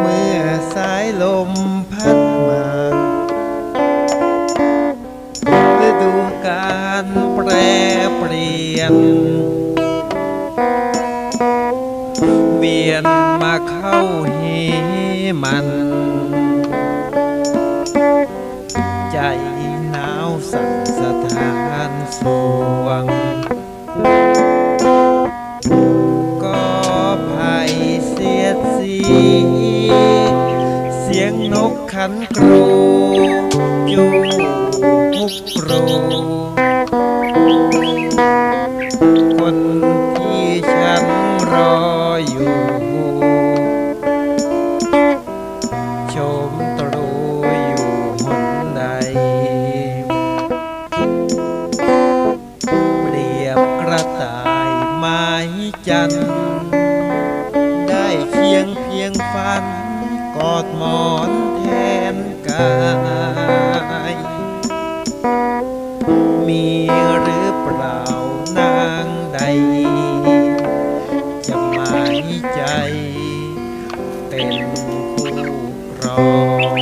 เมื่อสายลมพัดมาฤดูกาลแปรเปลี่ยน เวียนมาเข้าเหมัน ใจหนาวสั่นสะท้านสวง ยดสี เสียงนกขันครูจูมุกโปรคนที่ฉันรออยู่ชมตรูอยู่หนใด เปรียบกระต่ายไม้จันทร์ ยงเพียงฟัน กอดหมอนแทนกาย มีหรือเปล่านางใด จะหมายใจเป็นคู่ครอง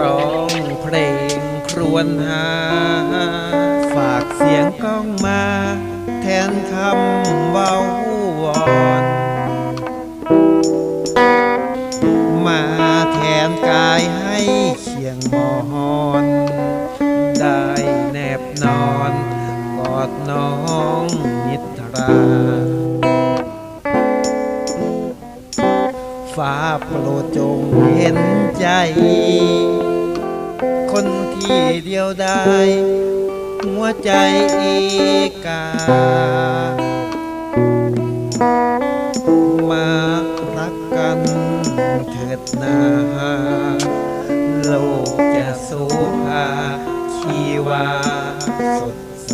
ร้องเพลงครวญหา ฝากเสียงก้องมาแทนคำ ว้าวอนมาแทนกายให้เคียงมอนได้แนบนอนกอดน้องนิทราฟ้าโปรดจงเห็นใจ คนที่เดียวได้ หัวใจอีกา ดนาโลกจะสุภาชีวาสดใส